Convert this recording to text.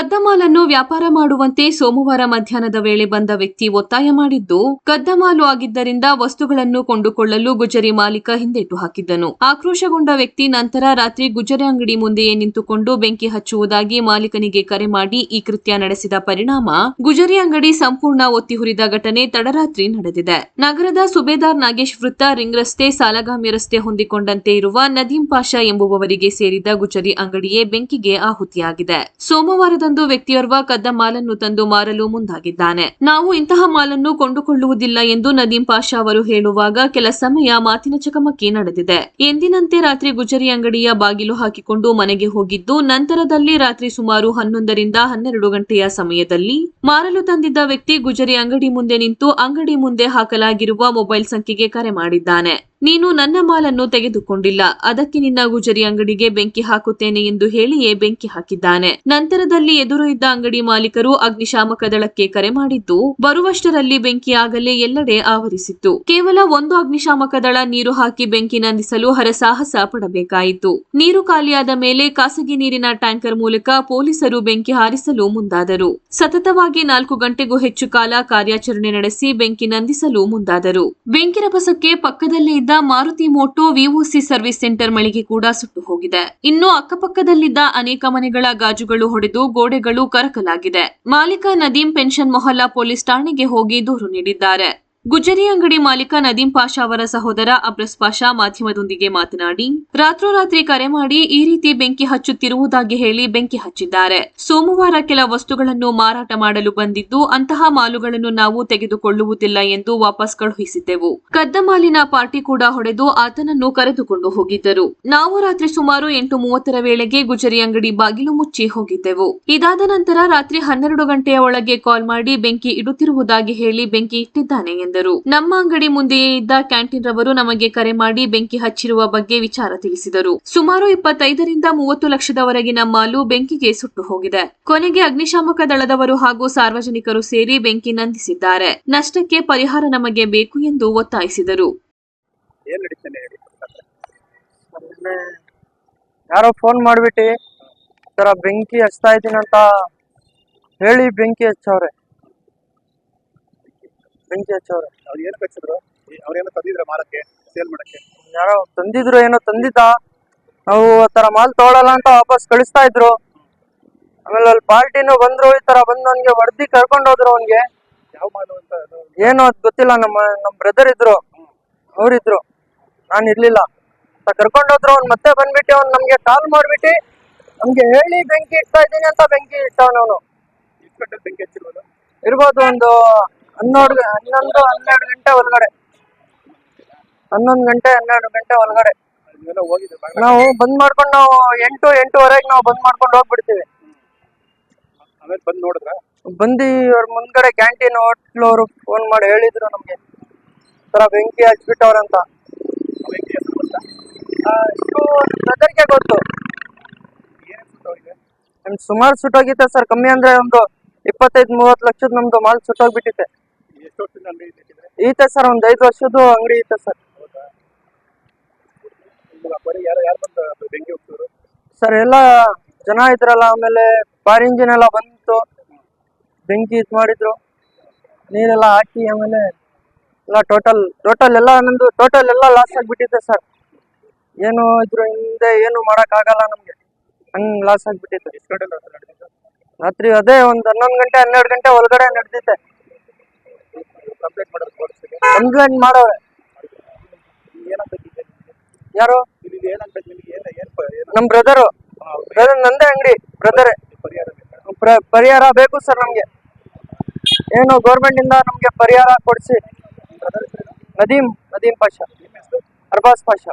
ಕದ್ದ ಮಾಲನ್ನು ವ್ಯಾಪಾರ ಮಾಡುವಂತೆ ಸೋಮವಾರ ಮಧ್ಯಾಹ್ನದ ವೇಳೆ ಬಂದ ವ್ಯಕ್ತಿ ಒತ್ತಾಯ ಮಾಡಿದ್ದು ಕದ್ದಮಾಲು ಆಗಿದ್ದರಿಂದ ವಸ್ತುಗಳನ್ನು ಕೊಂಡುಕೊಳ್ಳಲು ಗುಜರಿ ಮಾಲೀಕ ಹಿಂದೆಟ್ಟು ಹಾಕಿದ್ದನು. ಆಕ್ರೋಶಗೊಂಡ ವ್ಯಕ್ತಿ ನಂತರ ರಾತ್ರಿ ಗುಜರಿ ಅಂಗಡಿ ಮುಂದೆಯೇ ನಿಂತುಕೊಂಡು ಬೆಂಕಿ ಹಚ್ಚುವುದಾಗಿ ಮಾಲೀಕನಿಗೆ ಕರೆ ಮಾಡಿ ಈ ಕೃತ್ಯ ನಡೆಸಿದ ಪರಿಣಾಮ ಗುಜರಿ ಅಂಗಡಿ ಸಂಪೂರ್ಣ ಒತ್ತಿ ಹುರಿದ ಘಟನೆ ತಡರಾತ್ರಿ ನಡೆದಿದೆ. ನಗರದ ಸುಬೇದಾರ್ ನಾಗೇಶ್ ವೃತ್ತ ರಿಂಗ್ ರಸ್ತೆ ಸಾಲಗಾಮಿ ರಸ್ತೆ ಹೊಂದಿಕೊಂಡಂತೆ ಇರುವ ನದೀಂ ಪಾಷಾ ಎಂಬುವವರಿಗೆ ಸೇರಿದ ಗುಜರಿ ಅಂಗಡಿಯೇ ಬೆಂಕಿಗೆ ಆಹುತಿಯಾಗಿದೆ. ಸೋಮವಾರದಂದು ವ್ಯಕ್ತಿಯೋರ್ವ ಕದ್ದ ಮಾಲನ್ನು ತಂದು ಮಾರಲು ಮುಂದಾಗಿದ್ದಾನೆ. ನಾವು ಇಂತಹ ಮಾಲನ್ನು ಕೊಂಡುಕೊಳ್ಳುವುದಿಲ್ಲ ಎಂದು ನದೀಂ ಪಾಷಾ ಅವರು ಹೇಳುವಾಗ ಕೆಲ ಸಮಯ ಮಾತಿನ ಚಕಮಕಿ ನಡೆದಿದೆ. ಎಂದಿನಂತೆ ರಾತ್ರಿ ಗುಜರಿ ಅಂಗಡಿಯ ಬಾಗಿಲು ಹಾಕಿಕೊಂಡು ಮನೆಗೆ ಹೋಗಿದ್ದು, ನಂತರದಲ್ಲಿ ರಾತ್ರಿ ಸುಮಾರು ಹನ್ನೊಂದರಿಂದ ಹನ್ನೆರಡು ಗಂಟೆಯ ಸಮಯದಲ್ಲಿ ಮಾರಲು ತಂದಿದ್ದ ವ್ಯಕ್ತಿ ಗುಜರಿ ಅಂಗಡಿ ಮುಂದೆ ನಿಂತು ಅಂಗಡಿ ಮುಂದೆ ಹಾಕಲಾಗಿರುವ ಮೊಬೈಲ್ ಸಂಖ್ಯೆಗೆ ಕರೆ ಮಾಡಿದ್ದಾನೆ. ನೀನು ನನ್ನ ಮಾಲನ್ನು ತೆಗೆದುಕೊಂಡಿಲ್ಲ. ಅದಕ್ಕೆ ನಿನ್ನ ಗುಜರಿ ಅಂಗಡಿಗೆ ಬೆಂಕಿ ಹಾಕುತ್ತೇನೆ ಎಂದು ಹೇಳಿಯೇ ಬೆಂಕಿ ಹಾಕಿದ್ದಾನೆ. ನಂತರದಲ್ಲಿ ಎದುರು ಇದ್ದ ಅಂಗಡಿ ಮಾಲೀಕರು ಅಗ್ನಿಶಾಮಕ ದಳಕ್ಕೆ ಕರೆ ಮಾಡಿದ್ದು, ಬರುವಷ್ಟರಲ್ಲಿ ಬೆಂಕಿಯಾಗಲೇ ಎಲ್ಲೆಡೆ ಆವರಿಸಿತ್ತು. ಕೇವಲ ಒಂದು ಅಗ್ನಿಶಾಮಕ ದಳ ನೀರು ಹಾಕಿ ಬೆಂಕಿ ನಂದಿಸಲು ಹರಸಾಹಸ ಪಡಬೇಕಾಯಿತು. ನೀರು ಖಾಲಿಯಾದ ಮೇಲೆ ಖಾಸಗಿ ನೀರಿನ ಟ್ಯಾಂಕರ್ ಮೂಲಕ ಪೊಲೀಸರು ಬೆಂಕಿ ಹಾರಿಸಲು ಮುಂದಾದರು. ಸತತವಾಗಿ ನಾಲ್ಕು ಗಂಟೆಗೂ ಹೆಚ್ಚು ಕಾಲ ಕಾರ್ಯಾಚರಣೆ ನಡೆಸಿ ಬೆಂಕಿ ನಂದಿಸಲು ಮುಂದಾದರು. ಬೆಂಕಿ ರಭಸಕ್ಕೆ ಪಕ್ಕದಲ್ಲೇ ಇದ್ದ Maruti moto VOC service centre ಮಳಿಗೆ ಕೂಡ ಸುಟ್ಟು ಹೋಗಿದೆ. ಇನ್ನು ಅಕ್ಕಪಕ್ಕದಲ್ಲಿದ್ದ ಅನೇಕ ಮನೆಗಳ ಗಾಜುಗಳು ಹೊಡೆದು ಗೋಡೆಗಳು ಕರಕಲಾಗಿದೆ. ಮಾಲೀಕ ನದೀಂ ಪೆನ್ಷನ್ ಮೊಹಲ್ಲಾ ಪೊಲೀಸ್ ಠಾಣೆಗೆ ಹೋಗಿ ದೂರು ನೀಡಿದ್ದಾರೆ. ಗುಜರಿ ಅಂಗಡಿ ಮಾಲೀಕ ನದೀಂ ಪಾಷಾ ಅವರ ಸಹೋದರ ಅಬ್ರಸ್ ಪಾಷಾ ಮಾಧ್ಯಮದೊಂದಿಗೆ ಮಾತನಾಡಿ, ರಾತ್ರೋರಾತ್ರಿ ಕರೆ ಮಾಡಿ ಈ ರೀತಿ ಬೆಂಕಿ ಹಚ್ಚುತ್ತಿರುವುದಾಗಿ ಹೇಳಿ ಬೆಂಕಿ ಹಚ್ಚಿದ್ದಾರೆ. ಸೋಮವಾರ ಕೆಲ ವಸ್ತುಗಳನ್ನು ಮಾರಾಟ ಮಾಡಲು ಬಂದಿದ್ದು, ಅಂತಹ ಮಾಲುಗಳನ್ನು ನಾವು ತೆಗೆದುಕೊಳ್ಳುವುದಿಲ್ಲ ಎಂದು ವಾಪಸ್ ಕಳುಹಿಸಿದ್ದೆವು. ಕದ್ದ ಮಾಲಿನ ಪಾರ್ಟಿ ಕೂಡ ಹೊಡೆದು ಆತನನ್ನು ಕರೆದುಕೊಂಡು ಹೋಗಿದ್ದರು. ನಾವು ರಾತ್ರಿ ಸುಮಾರು ಎಂಟು ಮೂವತ್ತರ ವೇಳೆಗೆ ಗುಜರಿ ಅಂಗಡಿ ಬಾಗಿಲು ಮುಚ್ಚಿ ಹೋಗಿದ್ದೆವು. ಇದಾದ ನಂತರ ರಾತ್ರಿ ಹನ್ನೆರಡು ಗಂಟೆಯ ಒಳಗೆ ಕಾಲ್ ಮಾಡಿ ಬೆಂಕಿ ಇಡುತ್ತಿರುವುದಾಗಿ ಹೇಳಿ ಬೆಂಕಿ ಇಟ್ಟಿದ್ದಾನೆ ಎಂದರು. ನಮ್ಮ ಅಂಗಡಿ ಮುಂದೆಯೇ ಇದ್ದ ಕ್ಯಾಂಟೀನ್ ರವರು ನಮಗೆ ಕರೆ ಮಾಡಿ ಬೆಂಕಿ ಹಚ್ಚಿರುವ ಬಗ್ಗೆ ವಿಚಾರ ತಿಳಿಸಿದರು. ಸುಮಾರು ಇಪ್ಪತ್ತೈದರಿಂದ ಮೂವತ್ತು ಲಕ್ಷದವರೆಗಿನ ಮಾಲು ಬೆಂಕಿಗೆ ಸುಟ್ಟು ಹೋಗಿದೆ. ಕೊನೆಗೆ ಅಗ್ನಿಶಾಮಕ ದಳದವರು ಹಾಗೂ ಸಾರ್ವಜನಿಕರು ಸೇರಿ ಬೆಂಕಿ ನಂದಿಸಿದ್ದಾರೆ. ನಷ್ಟಕ್ಕೆ ಪರಿಹಾರ ನಮಗೆ ಬೇಕು ಎಂದು ಒತ್ತಾಯಿಸಿದರು. ಯಾರೋ ಫೋನ್ ಮಾಡ್ಬಿಟ್ಟು ಬೆಂಕಿ ಹಚ್ತಾ ಇದ್ದೀನಿ ಅಂತ ಹೇಳಿ ಬೆಂಕಿ ಹಚ್ಚವ್ರೆ. ಬೆಂಕಿ ಹಚ್ಚೋರು ಅವ್ರು. ಏನು ಕಚ್ಚಿದ್ರು ಅವ್ರೇನೋ ತಂದಿದ್ರ ಮಾರಕ್ಕೆ ಸೇಲ್ ಮಾಡಕ್ಕೆ? ಯಾರೋ ತಂದಿದ್ರು ಏನೋ ತಂದಿದ್ದ? ನಾವು ಆ ತರ ಮಾಲ್ ತಗೊಳಲ್ಲ ಅಂತ ವಾಪಸ್ ಕಳಿಸ್ತಾ ಇದ್ರು. ಆಮೇಲೆ ಅಲ್ಲಿ ಪಾರ್ಟಿನೂ ಬಂದ್ರು ಈ ತರ ಬಂದು ನನ್ಗೆ ಹೊಡೆದಿ ಕರ್ಕೊಂಡು ಹೋದ್ರು ಅವ್ನಿಗೆ. ಯಾವ ಮಾಲು ಅಂತ ಅದು? ಏನು ಅದ್ ಗೊತ್ತಿಲ್ಲ ನಮ್ಮ ನಮ್ಮ ಬ್ರದರ್ ಇದ್ರು. ಅವ್ರಿದ್ರು ನಾನು ಇರ್ಲಿಲ್ಲ. ಕರ್ಕೊಂಡು ಹೋದ್ರು ಅವ್ನು ಮತ್ತೆ ಬಂದ್ಬಿಟ್ಟು ಅವ್ನು ನಮ್ಗೆ ಕಾಲ್ ಮಾಡ್ಬಿಟ್ಟು ನಮ್ಗೆ ಹೇಳಿ ಬೆಂಕಿ ಇಡ್ತಾ ಇದ್ದೀನಿ ಅಂತ ಬೆಂಕಿ ಅವನು. ಎಷ್ಟು ಗಂಟೆ ಬೆಂಕಿ ಹಚ್ಚಿರ್ಬೋದು? ಇರ್ಬೋದು ಒಂದು ಹನ್ನೊಂದು ಹನ್ನೊಂದು ಹನ್ನೆರಡು ಗಂಟೆ ಒಳಗಡೆ. ಹನ್ನೊಂದು ಗಂಟೆ ಹನ್ನೆರಡು ಗಂಟೆ ಒಳಗಡೆ. ನಾವು ಬಂದ್ ಮಾಡ್ಕೊಂಡು ನಾವು ಎಂಟು ಎಂಟುವರೆಗೆ ನಾವು ಬಂದ್ ಮಾಡ್ಕೊಂಡು ಹೋಗ್ಬಿಡ್ತೀವಿ. ಬಂದು ಅವ್ರ ಮುಂದ್ಗಡೆ ಕ್ಯಾಂಟೀನ್ ಹೋಟ್ಲ್ ಅವರು ಫೋನ್ ಮಾಡಿ ಹೇಳಿದ್ರು ನಮ್ಗೆ. ಸರ್ ತರ ಬೆಂಕಿ ಹಚ್ಬಿಟ್ಟವ್ರಂತ ಹೆಸರು ಗೊತ್ತಾ? ಸುಮಾರು ಸುಟ್ಟೋಗಿತ್ತೆ ಸರ್. ಕಮ್ಮಿ ಅಂದ್ರೆ ಒಂದು ಇಪ್ಪತ್ತೈದು ಮೂವತ್ತು ಲಕ್ಷದ ನಮ್ದು ಮಾಲ್ ಸುಟ್ಟೋಗ್ಬಿಟ್ಟಿತ್ತೆ ಇಟ್ಟಿದ್ರೆ ಈತೆ ಸರ್ ಒಂದ್ ಐದು ವರ್ಷದ್ದು ಅಂಗಡಿ ಐತೆ ಸರ್. ನಿಮ್ಗೆ ಬರೀ ಯಾರು ಯಾರು ಬಂದು ಬೆಂಕಿ ಹೋಗ್ತಿದ್ರು ಸರ್ ಎಲ್ಲ ಜನ ಇದ್ರಲ್ಲ ಆಮೇಲೆ ಫೈರ್ ಇಂಜಿನ್ ಎಲ್ಲ ಬಂತು. ಬೆಂಕಿ ಇದು ಮಾಡಿದ್ರು. ನೀರೆಲ್ಲ ಹಾಕಿ ಆಮೇಲೆ ಎಲ್ಲ ಟೋಟಲ್ ಟೋಟಲ್ ಎಲ್ಲ ನಂದು ಟೋಟಲ್ ಎಲ್ಲ ಲಾಸ್ ಆಗಿಬಿಟ್ಟಿದೆ ಸರ್. ಏನು ಇದ್ರ ಹಿಂದೆ ಏನು ಮಾಡೋಕ್ಕಾಗಲ್ಲ ಆಗಲ್ಲ ಹಂಗೆ ಹಂಗ್ ಲಾಸ್ ಆಗಿಬಿಟ್ಟಿದೆ ರಾತ್ರಿ ಅದೇ ಒಂದು ಹನ್ನೊಂದು ಗಂಟೆ ಹನ್ನೆರಡು ಗಂಟೆ ಒಳಗಡೆ ಪೊಲೀಸ್ಗೆ ಕಂಪ್ಲೇಂಟ್ ಮಾಡೋ ಏನಾಗ್ಬೇಕಿದೆ ಯಾರು? ನಮ್ ಬ್ರದರು ಬ್ರದರ್ ನಂದೇ ಅಂಗಡಿ ಬ್ರದರ್ ಪರಿಹಾರ ಬೇಕು ಸರ್ ನಮ್ಗೆ. ಏನು ಗೌರ್ಮೆಂಟ್ ಇಂದ ನಮ್ಗೆ ಪರಿಹಾರ ಕೊಡಿಸಿ. ನದೀಮ್ ನದೀಮ್ ಪಾಷಾ ಅರ್ಬಾಸ್ ಪಾಷಾ.